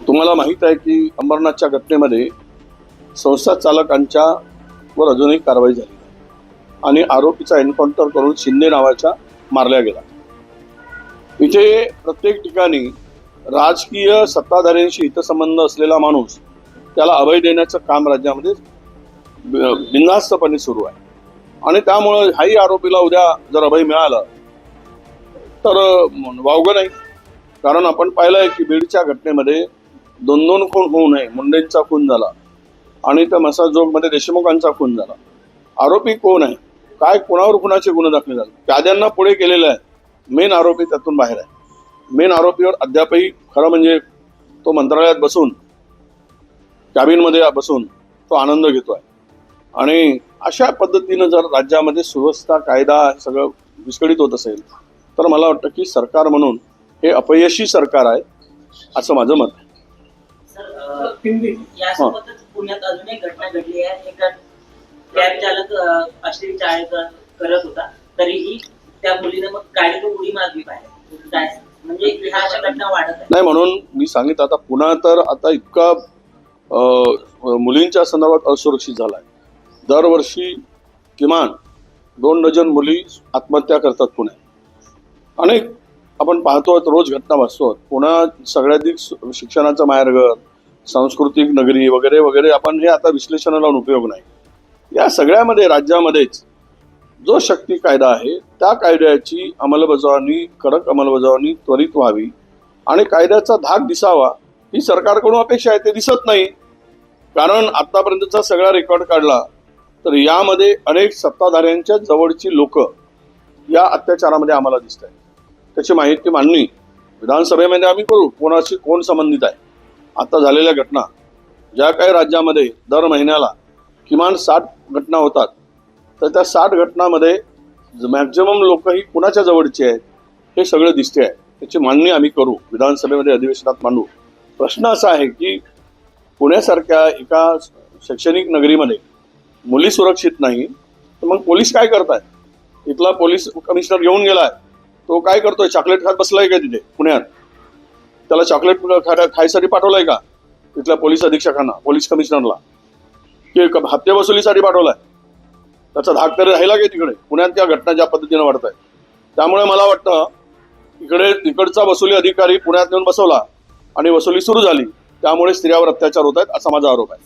तुम्हाला माहीत आहे की अंबरनाथच्या घटनेमध्ये संस्था चालकांच्या वर अजूनही कारवाई झाली आणि आरोपीचा एन्काउंटर करून शिंदे नावाच्या मारल्या गेला. इथे प्रत्येक ठिकाणी राजकीय सत्ताधाऱ्यांशी हितसंबंध असलेला माणूस त्याला अभय देण्याचं काम राज्यामध्ये ब- बिनधास्तपणे सुरू आहे. आणि त्यामुळं ह्याही आरोपीला उद्या जर अभय मिळालं तर अं, वावगं नाही. कारण आपण पाहिलं आहे की बीडच्या घटनेमध्ये दोन दोन खून होऊ नये. मुंडेंचा खून झाला आणि त्या मसाजोगमध्ये देशमुखांचा खून झाला. आरोपी कोण आहे? काय कोणावर खुनाचे गुन्हे दाखल झाले? कायद्यांना पुढे केलेलं आहे. मेन आरोपी त्यातून बाहेर आहे. मेन आरोपीवर अद्यापही खरं म्हणजे तो मंत्रालयात बसून कॅबिनमध्ये बसून तो आनंद घेतो आहे आणि अशा पद्धतीनं जर राज्यामध्ये सुव्यवस्था कायदा सगळं विस्कळीत होत असेल तर मला वाटतं की सरकार म्हणून हे अपयशी सरकार आहे असं माझं मत आहे. यासोबतच पुण्यात अजून एक घटना घडली आहे. एका कॅब चालक अश्लील करत होता. तरीही त्या मुलीने मग गाडीतून उडी मारली काय? म्हणजे ह्या अशा घटना वाढत आहे नाही म्हणून मी सांगितलं आता पुन्हा तर आता इतका अं, मुलींच्या संदर्भात असुरक्षित झाला आहे दरवर्षी किमान दोन डझन मुली आत्महत्या करतात पुण्यात. अनेक आपण पाहतो रोज घटना वाचतो पुण्यात सगळ्याधिक सु- शिक्षणाचं माहेरघर सांस्कृतिक नगरी वगैरे वगैरे आपण हे आता विश्लेषणाला लावून उपयोग नाही. या सगळ्यामध्ये राज्यामध्येच जो शक्ती कायदा आहे त्या कायद्याची अंमलबजावणी कडक अंमलबजावणी त्वरित व्हावी आणि कायद्याचा धाक दिसावा ही सरकारकडून अपेक्षा आहे ते दिसत नाही. कारण आतापर्यंतचा सगळा रेकॉर्ड काढला तर यामध्ये अनेक सत्ताधाऱ्यांच्या जवळची लोक या अत्याचारामध्ये आम्हाला दिसत आहेत त्याची माहिती मांडणी विधानसभेमध्ये आम्ही करू कोणाशी कोण संबंधित आहे? आता झालेल्या घटना ज्या काही राज्यामध्ये दर महिन्याला किमान साठ घटना होतात तर त्या साठ घटनामध्ये मॅक्झिमम लोक ही कुणाच्या जवळची आहेत हे सगळं दिसते आहे. त्याची मांडणी आम्ही करू विधानसभेमध्ये अधिवेशनात मांडू. प्रश्न असा आहे की पुण्यासारख्या एका शैक्षणिक नगरीमध्ये मुली सुरक्षित नाही तर मग पोलीस काय करताय? इथला पोलीस कमिशनर घेऊन गेलाय तो काय करतोय? चॉकलेट खात बसलाय का तिथे पुण्यात? त्याला चॉकलेट खाय खायसाठी पाठवलंय का? तिथल्या पोलीस अधीक्षकांना पोलीस कमिशनरला की हप्ते वसुलीसाठी पाठवलाय. त्याचा धाक तरी राहिला की तिकडे. पुण्यात त्या घटना ज्या पद्धतीनं वाढत आहेत त्यामुळे मला वाटतं इकडे तिकडचा वसुली अधिकारी पुण्यात नेऊन बसवला आणि वसुली सुरू झाली. त्यामुळे स्त्रियावर अत्याचार होत आहेत असा माझा आरोप आहे.